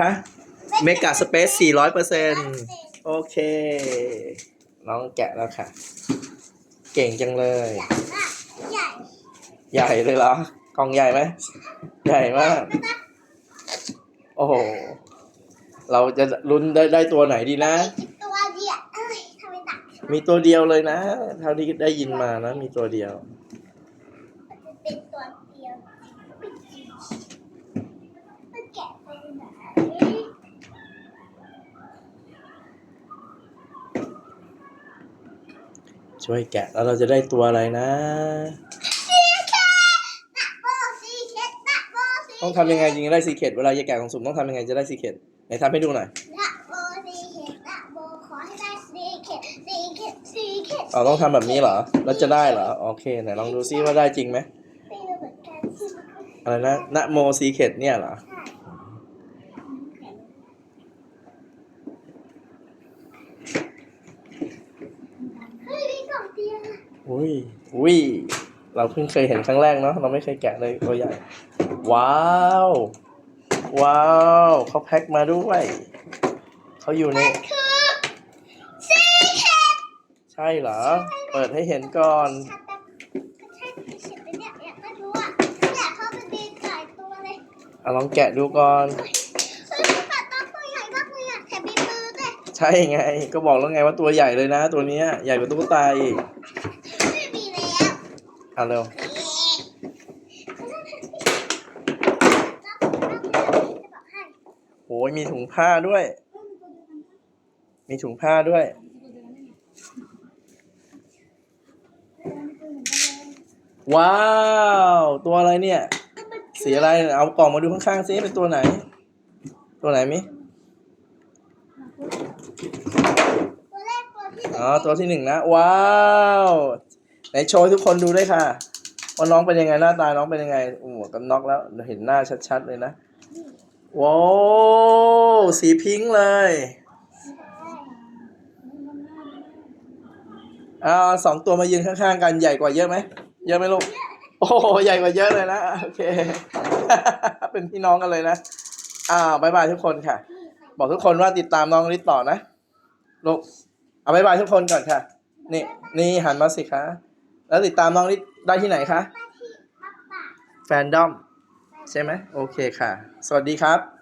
ฮะเมกะสเปซสี่ร้อยเปอร์เซ็นโอเค น้องแกะแล้วค่ะ เก่งจังเลย ใหญ่ใหญ่เลยเหรอกล่องใหญ่ไหมใหญ่มาก โอ้โห เราจะลุ้นได้ได้ตัวไหนดีนะมีตัวเดียวเอ้ยทำไมตักมีตัวเดียวเลยนะ เท่าที่ได้ยินมานะ มีตัวเดียวมันเป็นตัวเดียวไม่จริงมันแกะไปไหน ช่วยแกะแล้วเราจะได้ตัวอะไรนะซีเคนักโบซีเคนักโบซีต้องทำยังไงจริงจะได้ซีเคดเวลาจะแกะของสุ่มต้องทำยังไงจะได้ซีเคดไหนทำให้ดูหน่อยนักโบซีเคนักโบขอให้ได้ซีเคซีเคซีเคอ๋อต้องทำแบบนี้เหรอ แล้วจะได้เหรอ โอเคไหนลองดูซิว่าได้จริงไหมไม่รู้เหมือนกันที่มันคืออะไรนะนะโมซีเคดเนี่ยเหรอ ใช่เฮ้ยมีกล่องเดียว อุ้ยอุ้ยเราเพิ่งเคยเห็นครั้งแรกเนาะเราไม่เคยแกะเลยตัวใหญ่ว้าว ว้าวเขาแพ็คมาด้วยเขาอยู่ในคือซีเคใช่เหรอ เปิดให้เห็นก่อนชัดแบบใช่เฉียดไปเนี่ยเนี่ยไม่รู้อะเนี่ยเขาเป็นดีหลายตัวเลยอะลองแกะดูก่อนเฮ้ยปัดต้องตัวใหญ่มากเลยอะแถมมีมือด้วยใช่ไง ก็บอกแล้วไงว่าตัวใหญ่เลยนะ ตัวเนี้ยใหญ่กว่าตุ๊กตาอีกไม่มีแล้ว เอะเร็ว โอ้ยมีถุงผ้าด้วย มีถุงผ้าด้วย ว้าว ตัวอะไรเนี่ย สีอะไร เอากล่องมาดูข้างๆซิเป็นตัวไหน ตัวไหนมิอ๋อ ตัวที่หนึ่งนะ ว้าว ไหนโชว์ทุกคนดูด้วยค่ะว่าน้องเป็นยังไงหน้าตาน้องเป็นยังไงโอ้โหกันน็อกแล้วเห็นหน้าชัดๆเลยนะว้าวสีพิงค์เลยอ่าสองตัวมายืนข้างๆกันใหญ่กว่าเยอะไหมเยอะไหมลูกโอ้โหใหญ่กว่าเยอะเลยนะโอเค เป็นพี่น้องกันเลยนะอ่าบายบายทุกคนค่ะ บอกทุกคนว่าติดตามน้องลิศต่อนะลูกเอาบายบายทุกคนก่อนค่ะ นี่นี่หันมาสิคะ แล้วติดตามน้องลิศได้ที่ไหนคะมาที่ปักปากแฟนดอม ใช่ไหมโอเคค่ะ สวัสดีครับ